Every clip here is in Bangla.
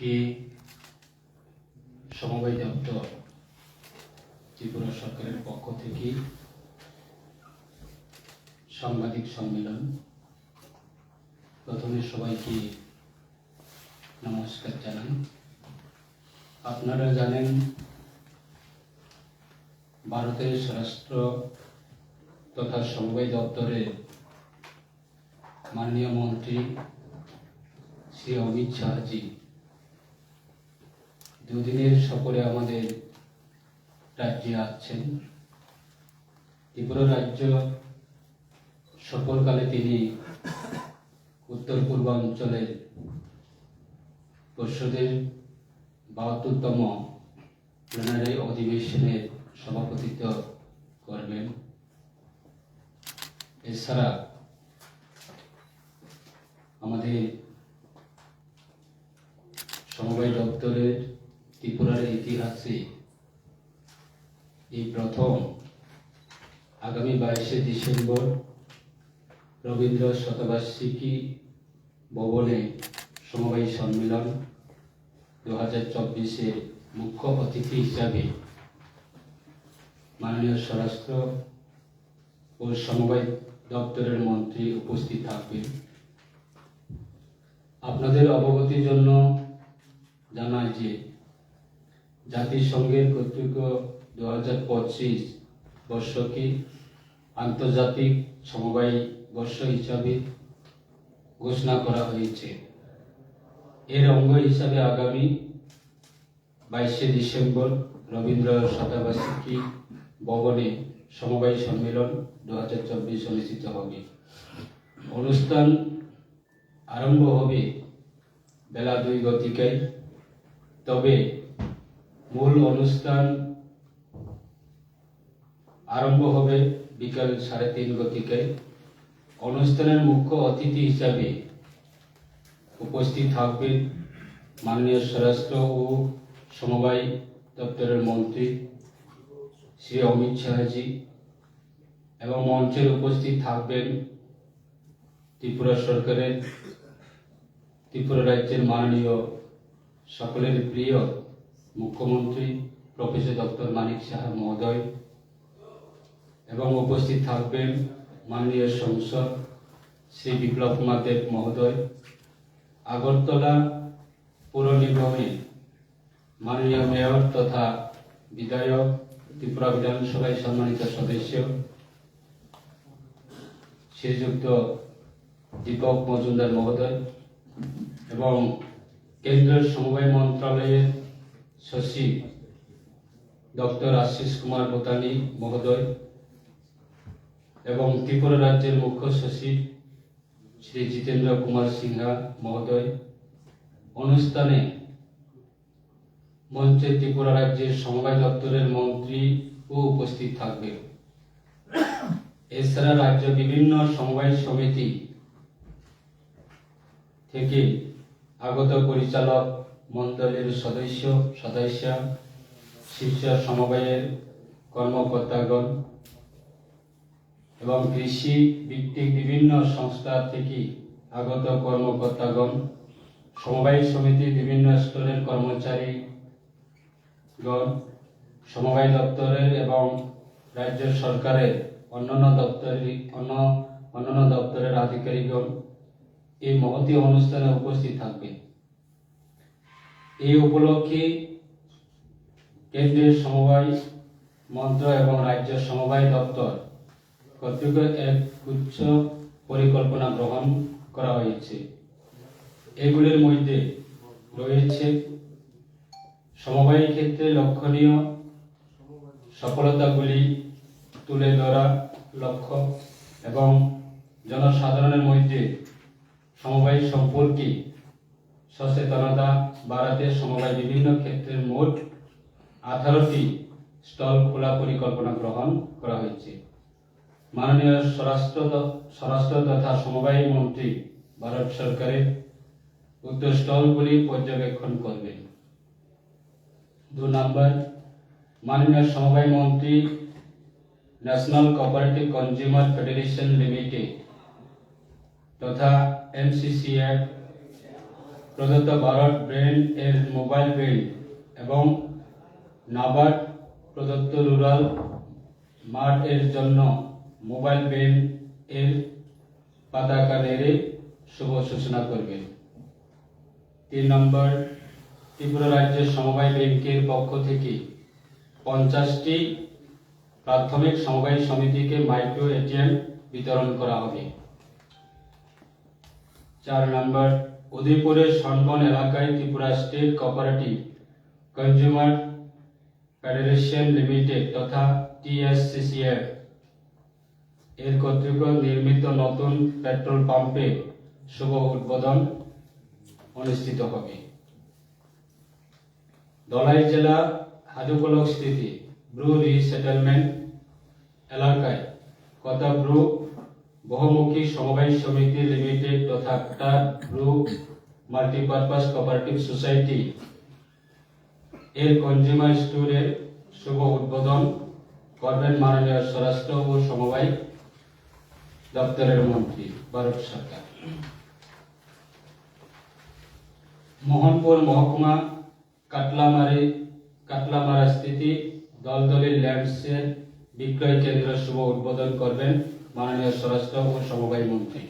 আজকে সমবায় দপ্তর ত্রিপুরা সরকারের পক্ষ থেকে সাংবাদিক সম্মেলন? প্রথমে সবাইকে নমস্কার জানান আপনারা জানেন, ভারতের স্বরাষ্ট্র তথা সমবায় দপ্তরের মাননীয় মন্ত্রী শ্রী অমিত শাহজি দুদিনের সফরে আমাদের রাজ্যে আসছেন। ত্রিপুরা রাজ্য সফরকালে তিনি উত্তর পূর্বাঞ্চলের পর্ষদের বাহাত্তরতম প্লেনারি অধিবেশনের সভাপতিত্ব করবেন। এছাড়া আমাদের সমবায় দপ্তরের ত্রিপুরার ইতিহাসে এই প্রথম আগামী বাইশে ডিসেম্বর রবীন্দ্র শতবার্ষিকী ভবনে সমবায় সম্মেলন দু হাজার চব্বিশে মুখ্য অতিথি হিসাবে মাননীয় স্বরাষ্ট্র ও সমবায় দপ্তরের মন্ত্রী উপস্থিত থাকবেন। আপনাদের অবগতির জন্য জানাই যে জাতিসংঘের কর্তৃক দু হাজার পঁচিশ বর্ষকে আন্তর্জাতিক সমবায় বর্ষ হিসাবে ঘোষণা করা হয়েছে। এর অঙ্গ হিসাবে আগামী বাইশে ডিসেম্বর রবীন্দ্র শতাবার্ষিকী ভবনে সমবায় সম্মেলন দু হাজার চব্বিশ অনুষ্ঠিত হবে। অনুষ্ঠান আরম্ভ হবে বেলা দুই গতিকায়। তবে মূল অনুষ্ঠান আরম্ভ হবে বিকাল সাড়ে তিন গতিকে। অনুষ্ঠানের মুখ্য অতিথি হিসাবে উপস্থিত থাকবেন মাননীয় স্বরাষ্ট্র ও সমবায় দপ্তরের মন্ত্রী শ্রী অমিত শাহজি এবং মঞ্চের উপস্থিত থাকবেন ত্রিপুরা সরকারের, ত্রিপুরা রাজ্যের মাননীয় সকলের প্রিয় মুখ্যমন্ত্রী প্রফেসর ডক্টর মানিক সাহা মহোদয় এবং উপস্থিত থাকবেন মাননীয় সংসদ শ্রী বিপ্লব কুমার দেব মহোদয়, আগরতলা পৌর নিগমের মাননীয় মেয়র তথা বিধায়ক, ত্রিপুরা বিধানসভায় সম্মানিত সদস্য, শ্রীযুক্ত দীপক মজুমদার মহোদয় এবং কেন্দ্রীয় সমবায় মন্ত্রণালয়ের সচিব ডক্টর আশিস কুমার বোতানি মহোদয় এবং ত্রিপুরা রাজ্যের মুখ্য সচিব শ্রী জিতেন্দ্র কুমার সিনহা মহোদয়। অনুষ্ঠানে মঞ্চে ত্রিপুরা রাজ্যের সমবায় দপ্তরের মন্ত্রী ও উপস্থিত থাকবে এছাড়া রাজ্য বিভিন্ন সমবায় সমিতি থেকে আগত পরিচালক মন্ডলীর সদস্য সদস্য, শীর্ষ সমবায়ের কর্মকর্তাগণ এবং কৃষি ভিত্তিক বিভিন্ন সংস্থা থেকে আগত কর্মকর্তাগণ, সমবায় সমিতির বিভিন্ন স্তরের কর্মচারীগণ, সমবায় দপ্তরের এবং রাজ্য সরকারের অন্যান্য দপ্তরের অন্য, অন্যান্য দপ্তরের আধিকারিকগণ এই মহতী অনুষ্ঠানে উপস্থিত থাকবে এই উপলক্ষে কেন্দ্রীয় সমবায় মন্ত্র এবং রাজ্য সমবায় দপ্তর কর্তৃক এক উচ্চ পরিকল্পনা গ্রহণ করা হয়েছে। এগুলির মধ্যে রয়েছে সমবায় ক্ষেত্রে লক্ষণীয় সফলতাগুলি তুলে ধরা লক্ষ্য এবং জনসাধারণের মধ্যে সমবায় সম্পর্কে সচেতনতা বাড়াতে সমবায় বিভিন্ন ক্ষেত্রের মোট আঠারোটি স্টল খোলা পরিকল্পনা গ্রহণ করা হয়েছে। মাননীয় স্বরাষ্ট্র স্বরাষ্ট্র তথা সমবায় মন্ত্রী ভারত সরকারের উক্ত স্টলগুলি পর্যবেক্ষণ করবেন। দু নম্বর, মাননীয় সমবায় মন্ত্রী national cooperative consumer federation limited তথা এমসিসিএফ প্রদত্ত ভারত ব্রেন এর মোবাইল ব্রেন এবং নাবার্ড প্রদত্ত রুরাল মার্ট এর জন্য মোবাইল ব্রেন এর পতাকা নেড়ে শুভ সূচনা করবেন তিন নম্বর, ত্রিপুরা রাজ্যের সমবায় ব্যাংকের পক্ষ থেকে পঞ্চাশটি প্রাথমিক সমবায় সমিতিকে মাইক্রো এটিএম বিতরণ করা হবে। চার নম্বর উদয়পুরের সনবন এলাকায় Tripura state cooperative consumer federation limited তথা টিএসসিসিএফ এর কর্তৃক নির্মিত নতুন পেট্রোল পাম্পে শুভ উদ্বোধন অনুষ্ঠিত হবে। ধলাই জেলা হাজুকলক স্থিতি, ব্রু রিসেটেলমেন্ট এলাকায় কথা ব্রু বহুমুখী সমবায় সমিতি লিমিটেড তথা একটা ব্রু মাল্টিপারপাস কোঅপারেটিভ সোসাইটি এর কনজিউমার স্টোরের শুভ উদ্বোধন করবেন মাননীয় স্বরাষ্ট্র ও সমবায় দপ্তরের মন্ত্রী ভারত সরকার। মোহনপুর মহকুমা কাটলামারি কাটলামারা স্থিতি দলদলের ল্যান্ডসের বিক্রয় কেন্দ্র শুভ উদ্বোধন করবেন। মাননীয় স্বরাষ্ট্র ও সমবায় মন্ত্রী।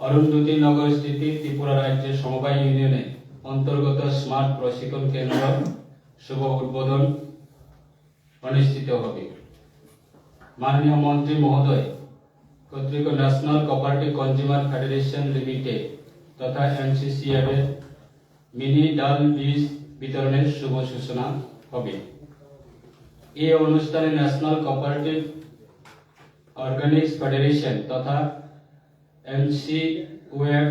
অরুন্ধতী নগর স্থিতি ত্রিপুরা রাজ্যের সমবায় ইউনিয়নে অন্তর্গত স্মার্ট প্রশিক্ষণ কেন্দ্র শুভ উদ্বোধন অনুষ্ঠিত হবে। মাননীয় মন্ত্রী মহোদয়, কর্তৃক national cooperative consumer federation limited তথা এনসিসিএফ এর মিনি ডাল বীজ বিতরণের শুভ সূচনা হবে। এই অনুষ্ঠানে ন্যাশনাল কোঅপারেটিভ অর্গানিক্স ফেডারেশন তথা এনসি ওয়েব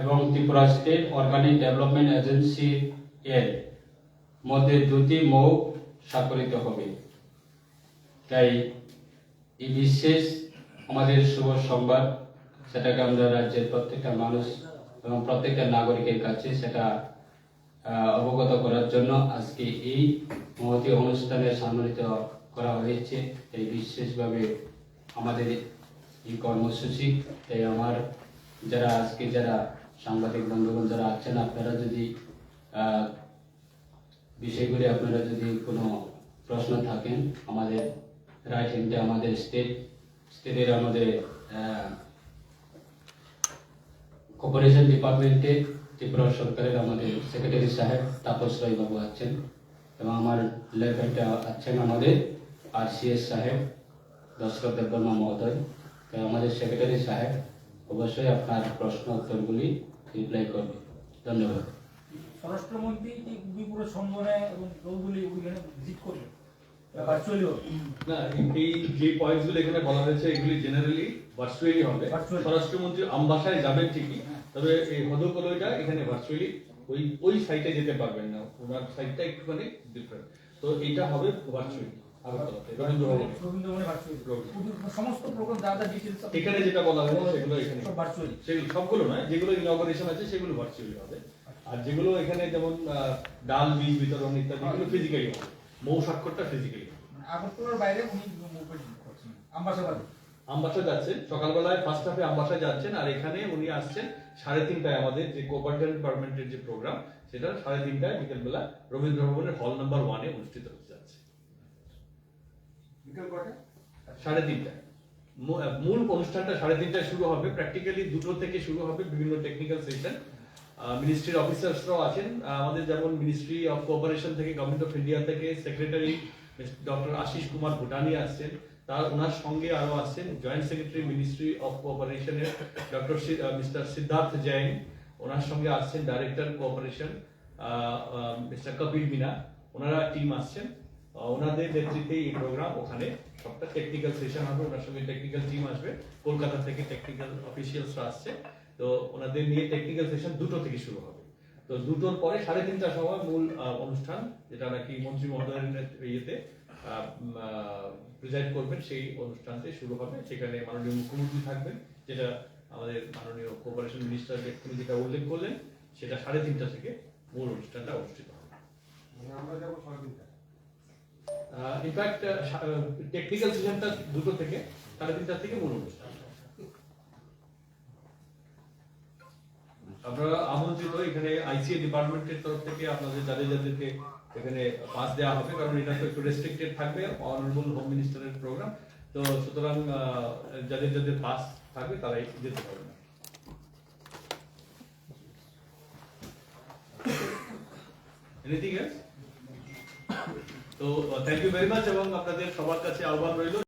এবং Tripura state organic development agency এর মধ্যে দুটি মৌ স্বাক্ষরিত হবে। তাই এই বিশেষ আমাদের শুভ সংবাদ। সেটাকে আমরা রাজ্যের প্রত্যেকটা মানুষ এবং প্রত্যেকটা নাগরিকের কাছে সেটা অবগত করার জন্য আজকে এই মহতি অনুষ্ঠানে সম্মানিত করা হয়েছে। এই বিশেষভাবে আমাদের এই কর্মসূচি। তাই আমার যারা আজকে যারা সাংবাদিক বন্ধুগণ যারা আছেন, আপনারা যদি বিষয়গুলি আপনারা যদি কোনো প্রশ্ন থাকেন, আমাদের রাইট হ্যান্ডে আমাদের স্টেট, স্টেটের আমাদের কর্পোরেশন ডিপার্টমেন্টে ত্রিপুরা সরকারের আমাদের সেক্রেটারি সাহেব তাপস রায় বাবু আছেন এবং আমার লেফট হ্যান্ডে আছেন আমাদের আর সিএস সাহেব। দশরথ দেববর্মা মহোদয়। তাই আমাদের সেক্রেটারি সাহেব অবশ্যই আপনার প্রশ্ন উত্তরগুলি রিপ্লাই করবে। ধন্যবাদ। স্বরাষ্ট্রমন্ত্রী কি উদয়পুরে সম্মানে এবং দলগুলি ওইখানে ভিজিট করবে। ভার্চুয়ালি না এই- যে পয়েন্টসগুলো এখানে বলা হয়েছে এগুলি জেনারেলি ভার্চুয়ালি হবে। Virtually. স্বরাষ্ট্রমন্ত্রী আমবাসায় যাবেন ঠিকই তবে এই হদকলইটা এখানে ভার্চুয়ালি ওই ওই সাইটে যেতে পারবেন না। ওনার সাইটটা একটুখানি ডিফারেন্ট তো এটা হবে ভার্চুয়ালি আগরতলাতে রবীন্দ্র ভবনে রবীন্দ্রভবনে। Virtually Virtually. সমস্ত প্রোগ্রাম যা যা ডিটেলস এখানে যেটা বলা হয়েছে সেগুলো এখানে। ভার্চুয়ালি সেগুলো সবগুলো নয় যেগুলো ইনগরেশন আছে সেগুলো ভার্চুয়ালি হবে। আর যেগুলো এখানে যেমন ডাল বীজ বিতরণ ইত্যাদি এগুলো ফিজিক্যালি হবে। মৌ স্বাক্ষরটা ফিজিক্যালি আগরতলার বাইরে উনি আম্বাসাবাদে আমবাসা যাচ্ছেন। সকালবেলায় ফার্স্ট হাফে যাচ্ছেন আর এখানে উনি আসছেন সাড়ে তিনটায় আমাদের যে ডিপার্টমেন্টের যে প্রোগ্রাম সেটা সাড়ে তিনটায় বিকেলবেলা রবীন্দ্র ভবনের হল নাম্বার ওয়ানে অনুষ্ঠিত হতে যাচ্ছে। সাড়ে তিনটায়। মূল অনুষ্ঠানটা সাড়ে তিনটায় শুরু হবে। প্র্যাকটিক্যালি দুটো থেকে শুরু হবে বিভিন্ন টেকনিক্যাল সেশন মিনিস্ট্রির অফিসার্সরাও আছেন। আমাদের যেমন মিনিস্ট্রি অফ কোঅপারেশন থেকে গভর্নমেন্ট অফ ইন্ডিয়া থেকে সেক্রেটারি ডক্টর আশিস কুমার ভুটানি আসছেন। তার ওনার সঙ্গে আরও আসছেন জয়েন্ট সেক্রেটারি মিনিস্ট্রি অফ কোঅপারেশনের ডক্টর মিস্টার সিদ্ধার্থ জৈন। ওনার সঙ্গে আসছেন director cooperation mister Kapil Meena. ওনারা টিম আসছেন। ওনাদের নেতৃত্বে এই প্রোগ্রাম ওখানে সবটা টেকনিক্যাল সেশন হবে, ওনার সঙ্গে টেকনিক্যাল টিম আসবে। কলকাতা থেকে টেকনিক্যাল অফিসিয়ালসরা আসছে। তো ওনাদের নিয়ে টেকনিক্যাল সেশন দুটো থেকে শুরু হবে। তো দুটোর পরে সাড়ে তিনটার সময় মূল অনুষ্ঠান, যেটা নাকি মন্ত্রী মহোদয়ের ইয়েতে প্রেজেন্ট করবেন, সেই অনুষ্ঠানটি শুরু হবে। সেখানে মাননীয় মুখ্যমন্ত্রী থাকবেন, যেটা আমাদের মাননীয় কোঅপারেশন মিনিস্টার ব্যক্তি যেটা উল্লেখ করলেন, সেটা সাড়ে তিনটা থেকে মূল অনুষ্ঠানটা অনুষ্ঠিত হবে। ইনফ্যাক্ট টেকনিক্যাল সেশনটা দুটো থেকে, সাড়ে তিনটা থেকে মূল অনুষ্ঠান আইসিএ ডিপার্টমেন্টের তরফ থেকে আপনাদের যাদের যাদেরকে এখানে পাস দেওয়া হবে, কারণ এটা তো একটু রেস্ট্রিক্টেড থাকবে অনারেবল হোম মিনিস্টারের প্রোগ্রাম তো সুতরাং যাদের যাদের পাস থাকবে, তারাই যেতে পারবে। এনিথিং এলস তো থ্যাংক ইউ ভেরি মাচ এবং আপনাদের সবার কাছে আহ্বান রইল।